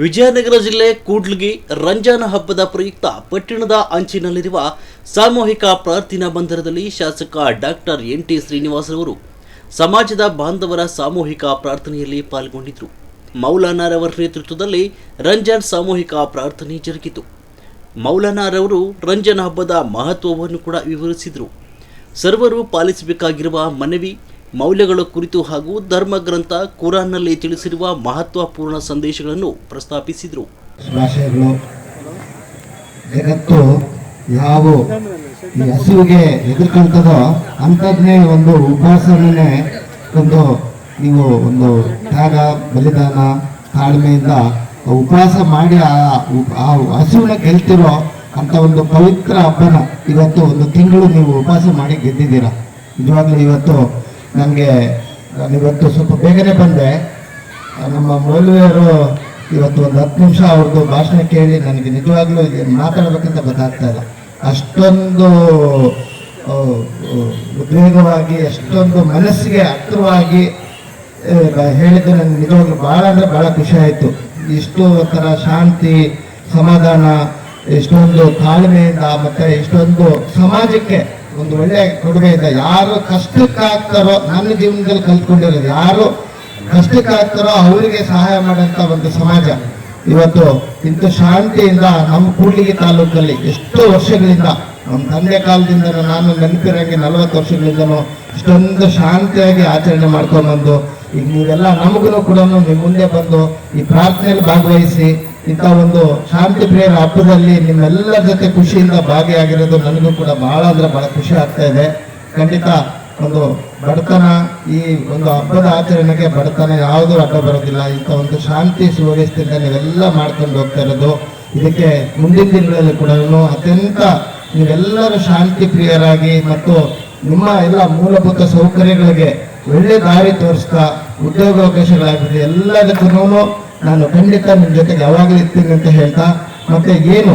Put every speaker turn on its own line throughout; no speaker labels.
ವಿಜಯನಗರ ಜಿಲ್ಲೆ ಕೂಡ್ಲಿಗಿ ರಂಜಾನ ಹಬ್ಬದ ಪ್ರಯುಕ್ತ ಪಟ್ಟಣದ ಅಂಚಿನಲ್ಲಿರುವ ಸಾಮೂಹಿಕ ಪ್ರಾರ್ಥನಾ ಮಂದಿರದಲ್ಲಿ ಶಾಸಕ ಡಾಕ್ಟರ್ ಎನ್ ಟಿ ಶ್ರೀನಿವಾಸರವರು ಸಮಾಜದ ಬಾಂಧವರ ಸಾಮೂಹಿಕ ಪ್ರಾರ್ಥನೆಯಲ್ಲಿ ಪಾಲ್ಗೊಂಡಿದ್ದರು. ಮೌಲಾನಾರವರ ನೇತೃತ್ವದಲ್ಲಿ ರಂಜಾನ್ ಸಾಮೂಹಿಕ ಪ್ರಾರ್ಥನೆ ಜರುಗಿತು. ಮೌಲಾನಾರವರು ರಂಜಾನ್ ಹಬ್ಬದ ಮಹತ್ವವನ್ನು ಕೂಡ ವಿವರಿಸಿದರು. ಸರ್ವರು ಪಾಲಿಸಬೇಕಾಗಿರುವ ಮನವಿ ಮೌಲ್ಯಗಳ ಕುರಿತು ಹಾಗೂ ಧರ್ಮಗ್ರಂಥ ಕುರಾನ್ನಲ್ಲಿ ತಿಳಿಸಿರುವ ಮಹತ್ವಪೂರ್ಣ ಸಂದೇಶಗಳನ್ನು ಪ್ರಸ್ತಾಪಿಸಿದರು.
ಜಗತ್ತು ಯಾವ ಈ ಹಸುವಿಗೆ ಎದುರ್ಕೊಂತದೋ ಒಂದು ಉಪಾಸನೆ ಒಂದು ನೀವು ಒಂದು ತ್ಯಾಗ, ಬಲಿದಾನ, ತಾಳ್ಮೆಯಿಂದ ಉಪವಾಸ ಮಾಡಿ ಆ ಹಸುವಿನ ಗೆಲ್ತಿರೋ ಅಂತ ಒಂದು ಪವಿತ್ರ ಹಬ್ಬನ ಇವತ್ತು ಒಂದು ತಿಂಗಳು ನೀವು ಉಪವಾಸ ಮಾಡಿ ಗೆದ್ದಿದ್ದೀರಾ? ನಿಜವಾಗ್ಲೂ ಇವತ್ತು ನನಗೆ ನಾನಿವತ್ತು ಸ್ವಲ್ಪ ಬೇಗನೆ ಬಂದೆ. ನಮ್ಮ ಮೌಲ್ವಿಯರು ಇವತ್ತು ಒಂದು ಹತ್ತು ನಿಮಿಷ ಅವ್ರದ್ದು ಭಾಷಣ ಕೇಳಿ ನನಗೆ ನಿಜವಾಗ್ಲೂ ಮಾತಾಡಬೇಕಂತ ಗೊತ್ತಾಗ್ತಾ ಇಲ್ಲ. ಅಷ್ಟೊಂದು ಉದ್ವೇಗವಾಗಿ, ಅಷ್ಟೊಂದು ಮನಸ್ಸಿಗೆ ಹತ್ತಿರವಾಗಿ ಹೇಳಿದ್ದು ನನಗೆ ನಿಜವಾಗ್ಲೂ ಭಾಳ ಅಂದರೆ ಭಾಳ ಖುಷಿ ಆಯಿತು. ಇಷ್ಟು ಒಂಥರ ಶಾಂತಿ, ಸಮಾಧಾನ ಎಷ್ಟೊಂದು ತಾಳ್ಮೆಯಿಂದ ಮತ್ತೆ ಇಷ್ಟೊಂದು ಸಮಾಜಕ್ಕೆ ಒಂದು ಒಳ್ಳೆ ಇದೆ. ಯಾರು ಕಷ್ಟಕ್ಕಾಗ್ತಾರೋ, ನನ್ನ ಜೀವನದಲ್ಲಿ ಕಲ್ತ್ಕೊಂಡಿರೋದು ಯಾರು ಕಷ್ಟಕ್ಕಾಗ್ತಾರೋ ಅವರಿಗೆ ಸಹಾಯ ಮಾಡೋಂಥ ಒಂದು ಸಮಾಜ. ಇವತ್ತು ಇಂಥ ಶಾಂತಿಯಿಂದ ನಮ್ಮ ಕೂಡ್ಲಿಗಿ ತಾಲೂಕಲ್ಲಿ ಎಷ್ಟೋ ವರ್ಷಗಳಿಂದ, ನಮ್ಮ ತಂದೆ ಕಾಲದಿಂದ ನಾನು ನೆನಪಿರಂಗೆ ನಲವತ್ತು ವರ್ಷಗಳಿಂದನೂ ಇಷ್ಟೊಂದು ಶಾಂತಿಯಾಗಿ ಆಚರಣೆ ಮಾಡ್ಕೊಂಡ್ಬಂದು ಈಗ ನೀವೆಲ್ಲ ನಮಗೂ ಕೂಡ ನಿಮ್ಮ ಮುಂದೆ ಬಂದು ಈ ಪ್ರಾರ್ಥನೆಯಲ್ಲಿ ಭಾಗವಹಿಸಿ ಇಂಥ ಒಂದು ಶಾಂತಿ ಪ್ರಿಯರ ಹಬ್ಬದಲ್ಲಿ ನಿಮ್ಮೆಲ್ಲರ ಜೊತೆ ಖುಷಿಯಿಂದ ಭಾಗಿಯಾಗಿರೋದು ನನಗೂ ಕೂಡ ಬಹಳ ಅಂದ್ರೆ ಬಹಳ ಖುಷಿ ಆಗ್ತಾ ಇದೆ. ಖಂಡಿತ ಒಂದು ಬಡತನ ಈ ಒಂದು ಹಬ್ಬದ ಆಚರಣೆಗೆ ಬಡತನ ಯಾವುದೂ ಹಬ್ಬ ಬರೋದಿಲ್ಲ. ಇಂಥ ಒಂದು ಶಾಂತಿ ಸುವ್ಯವಸ್ಥೆಯಿಂದ ನೀವೆಲ್ಲ ಮಾಡ್ಕೊಂಡು ಹೋಗ್ತಾ ಇರೋದು. ಇದಕ್ಕೆ ಮುಂದಿನ ದಿನಗಳಲ್ಲಿ ಕೂಡ ಅತ್ಯಂತ ನೀವೆಲ್ಲರೂ ಶಾಂತಿ ಪ್ರಿಯರಾಗಿ ಮತ್ತು ನಿಮ್ಮ ಎಲ್ಲ ಮೂಲಭೂತ ಸೌಕರ್ಯಗಳಿಗೆ ಒಳ್ಳೆ ದಾರಿ ತೋರಿಸ್ತಾ ಉದ್ಯೋಗಾವಕಾಶಗಳಾಗಿದೆ ಎಲ್ಲದಕ್ಕೂ ನಾನು ಖಂಡಿತ ನಿಮ್ಮ ಜೊತೆಗೆ ಯಾವಾಗಲೂ ಇರ್ತೀನಿ ಅಂತ ಹೇಳ್ತಾ, ಮತ್ತೆ ಏನು?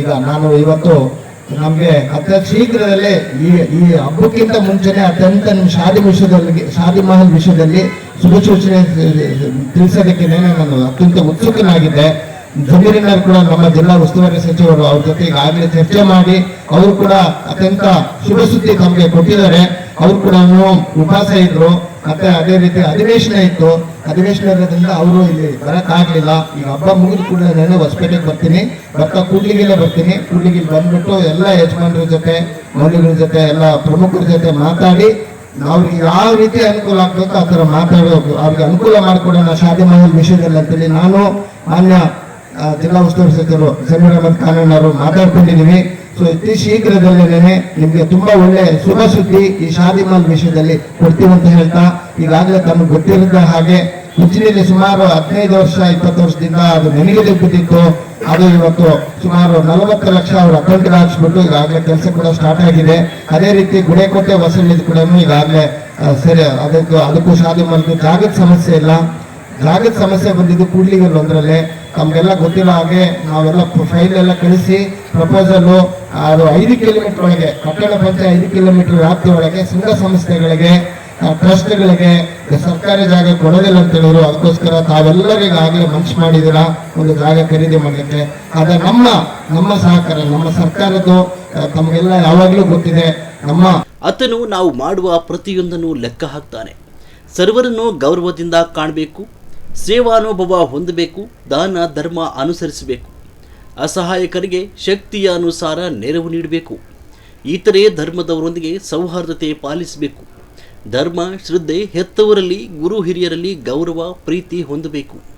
ಈಗ ನಾನು ಇವತ್ತು ನಮಗೆ ಅತ್ಯಂತ ಶೀಘ್ರದಲ್ಲೇ ಈ ಈ ಹಬ್ಬಕ್ಕಿಂತ ಮುಂಚೆನೆ ಅತ್ಯಂತ ನಿಮ್ಮ ಶಾದಿ ವಿಷಯದಲ್ಲಿ, ಶಾದಿ ಮಹಲ್ ವಿಷಯದಲ್ಲಿ ಶುಭ ಸೂಚನೆ ತಿಳಿಸೋದಕ್ಕೆ ನಾನು ಅತ್ಯಂತ ಉತ್ಸುಕನಾಗಿದ್ದೆ. ಜಮೀರಿನಲ್ಲಿ ಕೂಡ ನಮ್ಮ ಜಿಲ್ಲಾ ಉಸ್ತುವಾರಿ ಸಚಿವರು ಅವ್ರ ಜೊತೆ ಈಗಾಗಲೇ ಚರ್ಚೆ ಮಾಡಿ, ಅವರು ಕೂಡ ಅತ್ಯಂತ ಶುಭ ಸುದ್ದಿ ತಮಗೆ ಕೊಟ್ಟಿದ್ದಾರೆ. ಅವ್ರು ಕೂಡ ಉಪವಾಸ ಇದ್ರು, ಮತ್ತೆ ಅದೇ ರೀತಿ ಅಧಿವೇಶನ ಇತ್ತು. ಅಧಿವೇಶನ ಇರೋದ್ರಿಂದ ಅವರು ಇಲ್ಲಿ ಬರೋಕ್ಕಾಗಲಿಲ್ಲ ಈಗ ಹಬ್ಬ ಮುಗಿದ ಕೂಡಲೇ ನಾನು ಹೊಸಪೇಟೆಗೆ ಬರ್ತೀನಿ. ಬರ್ತಾ ಕೂಡ್ಲಿಗೆಲ್ಲ ಬರ್ತೀನಿ. ಕೂಡ್ಲಿಗೆ ಬಂದ್ಬಿಟ್ಟು ಎಲ್ಲ ಯಜಮಾನ್ರ ಜೊತೆ, ಮೌಲ್ಯಗಳ ಜೊತೆ, ಎಲ್ಲ ಪ್ರಮುಖರ ಜೊತೆ ಮಾತಾಡಿ ಅವ್ರಿಗೆ ಯಾವ ರೀತಿ ಅನುಕೂಲ ಆಗ್ಬೇಕೋ ಆ ಥರ ಮಾತಾಡೋದು ಅವ್ರಿಗೆ ಅನುಕೂಲ ಮಾಡಿಕೊಡೋಣ. ಶಾದಿ ಮಹಲ್ ವಿಷಯದಲ್ಲಿ ಅಂತೇಳಿ ನಾನು ಮಾನ್ಯ ಜಿಲ್ಲಾ ಉಸ್ತುವಾರಿ ಸಚಿವರು ಸಮೀರ್ ಅಹಮದ್ ಖಾನ್ ಅವರು ಮಾತಾಡ್ಕೊಂಡಿದ್ದೀವಿ ಸೊ ಅತಿ ಶೀಘ್ರದಲ್ಲೇನೆ ನಿಮಗೆ ತುಂಬಾ ಒಳ್ಳೆ ಶುಭ ಸುದ್ದಿ ಈ ಶಾದಿ ಮಹಲ್ ವಿಷಯದಲ್ಲಿ ಕೊಡ್ತೀವಿ ಅಂತ ಹೇಳ್ತಾ, ಈಗಾಗಲೇ ತಮಗೆ ಗೊತ್ತಿರದ ಹಾಗೆ ಉಚ್ಚಿನಲ್ಲಿ ಸುಮಾರು ಹದಿನೈದು ವರ್ಷ, ಇಪ್ಪತ್ತು ವರ್ಷದಿಂದ ಅದು ನೆನಗಿದೆ ಬಿದ್ದಿತ್ತು ಅದು ಇವತ್ತು ಸುಮಾರು ನಲವತ್ತು ಲಕ್ಷ ಅವರು ಅಕೌಂಟ್ಗೆ ಹಾಕ್ಸ್ಬಿಟ್ಟು ಈಗಾಗಲೇ ಕೆಲಸ ಕೂಡ ಸ್ಟಾರ್ಟ್ ಆಗಿದೆ. ಅದೇ ರೀತಿ ಗುಡೇಕೋಟೆ ವಸೂಲಿದ್ ಕೂಡ ಈಗಾಗಲೇ ಸರಿ, ಅದಕ್ಕೂ ಅದಕ್ಕೂ ಶಾದಿ ಮಲ್ದು ಜಾಗದ ಸಮಸ್ಯೆ ಇಲ್ಲ. ಜಾಗದ ಸಮಸ್ಯೆ ಬಂದಿದ್ದು ಕೂಡ್ಲಿಗೆ ಒಂದರಲ್ಲೇ. ನಮಗೆಲ್ಲ ಗೊತ್ತಿರೋ ಹಾಗೆ ನಾವೆಲ್ಲ ಫೈಲ್ ಎಲ್ಲ ಕಳಿಸಿ ಪ್ರಪೋಸಲ್ ಅದು ಐದು ಕಿಲೋಮೀಟರ್ ಒಳಗೆ ಕಟ್ಟಡ ಪಂಚಾಯತ್ ಐದು ಕಿಲೋಮೀಟರ್ ವ್ಯಾಪ್ತಿ ಒಳಗೆ ಸಂಘ ಸಂಸ್ಥೆಗಳಿಗೆ ಟ್ರಸ್ಟ್ಗಳಿಗೆ ಸರ್ಕಾರಿ ಜಾಗ ಕೊಡೋದಿಲ್ಲ ಅಂತ ಹೇಳಿದ್ರು. ಅದಕ್ಕೋಸ್ಕರ ತಾವೆಲ್ಲರಿಗೂ ಈಗಾಗಲೇ ಮನ್ಸು ಮಾಡಿದ್ದೀರಾ? ಒಂದು ಜಾಗ ಖರೀದಿ ಮಾಡಲಿಕ್ಕೆ. ಆದರೆ ನಮ್ಮ ನಮ್ಮ ಸಹಕಾರ, ನಮ್ಮ ಸರ್ಕಾರದ್ದು ತಮಗೆಲ್ಲ ಯಾವಾಗಲೂ ಗೊತ್ತಿದೆ. ನಮ್ಮ
ಆತನು ನಾವು ಮಾಡುವ ಪ್ರತಿಯೊಂದನ್ನು ಲೆಕ್ಕ ಹಾಕ್ತಾನೆ. ಸರ್ವರನ್ನು ಗೌರವದಿಂದ ಕಾಣಬೇಕು, ಸೇವಾನುಭವ ಹೊಂದಬೇಕು, ದಾನ, ಧರ್ಮ ಅನುಸರಿಸಬೇಕು. ಅಸಹಾಯಕರಿಗೆ ಶಕ್ತಿಯ ಅನುಸಾರ ನೆರವು ನೀಡಬೇಕು. ಇತರೆ ಧರ್ಮದವರೊಂದಿಗೆ ಸೌಹಾರ್ದತೆ ಪಾಲಿಸಬೇಕು. ಧರ್ಮ ಶ್ರದ್ಧೆ ಹೆತ್ತವರಲ್ಲಿ ಗುರು ಹಿರಿಯರಲ್ಲಿ ಗೌರವ ಪ್ರೀತಿ ಹೊಂದಬೇಕು.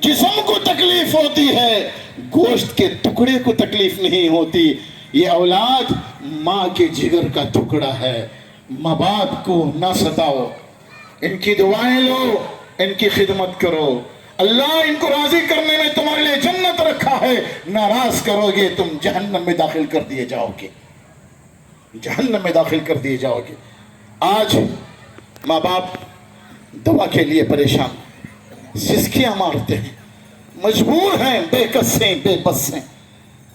جسم کو تکلیف ہوتی ہے، گوشت کے ٹکڑے کو تکلیف نہیں ہوتی۔ یہ اولاد ماں کے جگر کا ٹکڑا ہے۔ ماں باپ کو نہ ستاؤ۔ ان کی دعائیں لو، ان کی خدمت کرو۔ اللہ ان کو راضی کرنے میں تمہارے لیے جنت رکھا ہے۔ ناراض کرو گے، تم جہنم میں داخل کر دیے جاؤ گے۔ جہنم میں داخل کر دیے جاؤ گے۔ آج ماں باپ دوا کے لیے پریشان۔ سسکیاں مارتے ہیں۔ مجبور ہیں، بے قصیں بے بسیں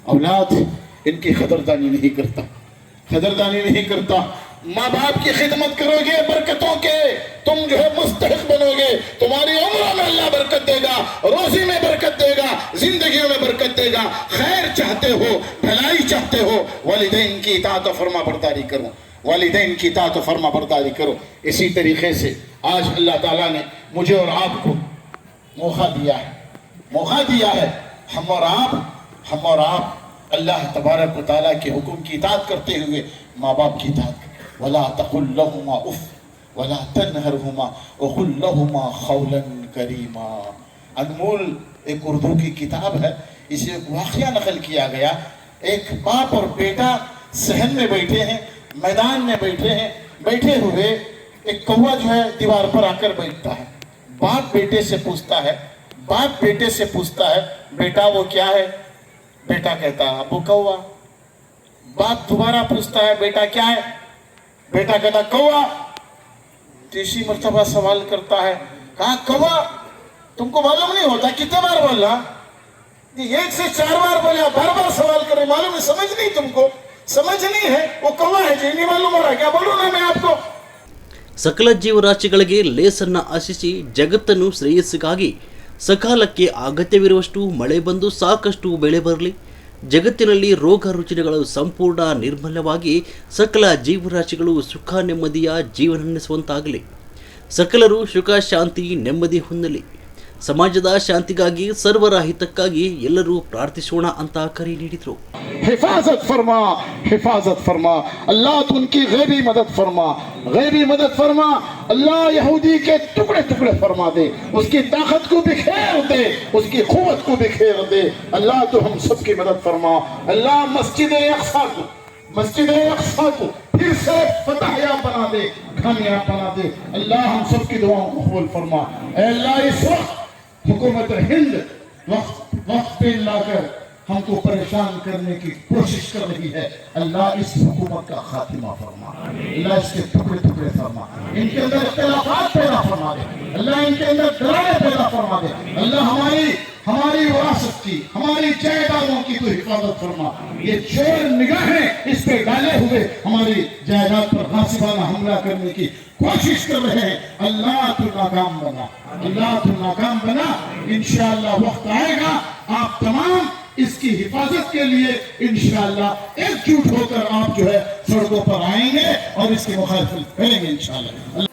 اولاد ان کی خدردانی نہیں کرتا۔ خدردانی نہیں کرتا۔ ماں باپ کی خدمت کرو گے برکتوں کے۔ تم جو ہے مستحق بنو گے۔ تمہاری عمروں میں اللہ برکت دے گا، روزی میں برکت دے گا، زندگیوں میں برکت دے گا۔ خیر چاہتے ہو، بھلائی چاہتے ہو۔ والدین کی اطاعت و فرما برداری کرو۔ والدین کی اطاعت و فرما برداری کرو۔ اسی طریقے سے آج اللہ تعالیٰ نے مجھے اور آپ کو موقع دیا ہے۔ موقع دیا ہے۔ ہم اور آپ ہم اور آپ اللہ تبارک و تعالیٰ کے حکم کی اطاعت کرتے ہوئے ماں باپ کی اطاعت وَلَا تقل لهما اف، ولا تنہرہما وقل لهما کریما انمول ایک اردو کی کتاب ہے۔ اسے ایک واقعہ نقل کیا گیا۔ ایک باپ اور بیٹا سہن میں بیٹھے ہیں، میدان میں بیٹھے ہیں۔ بیٹھے ہوئے ایک کوا جو ہے، دیوار پر آ کر بیٹھتا ہے۔ باپ بیٹے سے پوچھتا ہے، باپ بیٹے سے پوچھتا ہے، بیٹا وہ کیا ہے؟ بیٹا کہتا ہے، ابو کوا۔ باپ دوبارہ پوچھتا ہے، بیٹا کیا ہے؟ بیٹا کہتا کوا۔ تیسری مرتبہ سوال کرتا ہے کہا کوا، تم کو معلوم نہیں ہوتا کتنے بار بولا؟ ایک سے چار بار بولا، بار بار سوال کرے معلوم ہے سمجھ نہیں تم کو۔ سمجھ نہیں ہے، وہ کوا ہے جی نہیں معلوم ہو رہا کیا بولو نا میں آپ کو؟
ಸಕಲ ಜೀವರಾಶಿಗಳಿಗೆ ಲೇಸನ್ನ ಆಶಿಸಿ ಜಗತ್ತನ್ನು ಶ್ರೇಯಸ್ಸಿಗಾಗಿ ಸಕಾಲಕ್ಕೆ ಅಗತ್ಯವಿರುವಷ್ಟು ಮಳೆ ಬಂದು ಸಾಕಷ್ಟು ಬೆಳೆ ಬರಲಿ. ಜಗತ್ತಿನಲ್ಲಿ ರೋಗ ರುಚಿನಗಳು ಸಂಪೂರ್ಣ ನಿರ್ಮಲವಾಗಿ ಸಕಲ ಜೀವರಾಶಿಗಳು ಸುಖ ನೆಮ್ಮದಿಯ ಜೀವನ ನಡೆಸುವಂತಾಗಲಿ ಸಕಲರು ಸುಖ, ಶಾಂತಿ, ನೆಮ್ಮದಿ ಹೊಂದಲಿ. ಸಮಾಜದ ಶಾಂತಿಗಾಗಿ، ಸರ್ವರ ಹಿತಕ್ಕಾಗಿ ಎಲ್ಲರೂ ಪ್ರಾರ್ಥಿಸೋಣ ಅಂತ ಕರೆ ನೀಡಿದ್ರು.
حفاظت فرما حفاظت فرما اللہ تو ان کی ಫರ್ಮಾ. مدد فرما ಫರ್ಮಾ ಅಲ್ಲಾ ಯಹೂದಿ اللہ ಟುಕಡೆ ಟುಕಡೆ ಫರ್ಮಾ ದೇ ಉಸ್ಕಿ ತಾಕತ್ اس کی طاقت کو بکھیر دے اس کی قوت کو بکھیر دے اللہ تو ہم سب کی مدد فرما اللہ مسجد اقصا کو مسجد اقصا کو پھر سے فتح یا بنا دے کامیاب بنا دے اللہ ہم سب کی دعاؤں کو قبول فرما اے اللہ اس وقت حکومت ہند وقت وقت پہ لا کر ہم کو پریشان کرنے کی کوشش کر رہی ہے۔ اللہ اس حکومت کا خاتمہ فرما۔ اللہ اس کے ٹکڑے ٹکڑے فرما۔ ان کے اندر اختلافات پیدا فرما دے۔ اللہ ان کے اندر ڈرائے پیدا فرما دے۔ اللہ ہماری ہماری وراثت کی، ہماری جائیدادوں کی تو حفاظت فرما۔ یہ چور نگاہیں اس پہ ڈالے ہوئے ہماری جائیداد پر غاصبانہ حملہ کرنے کی کوشش کر رہے ہیں۔ اللہ تو ناکام بنا۔ اللہ تو ناکام بنا۔ انشاءاللہ وقت آئے گا۔ آپ تمام اس کی حفاظت کے لیے انشاءاللہ ایک جھوٹ ہو کر آپ جو ہے سڑکوں پر آئیں گے اور اس کے مخالفت کریں گے انشاءاللہ۔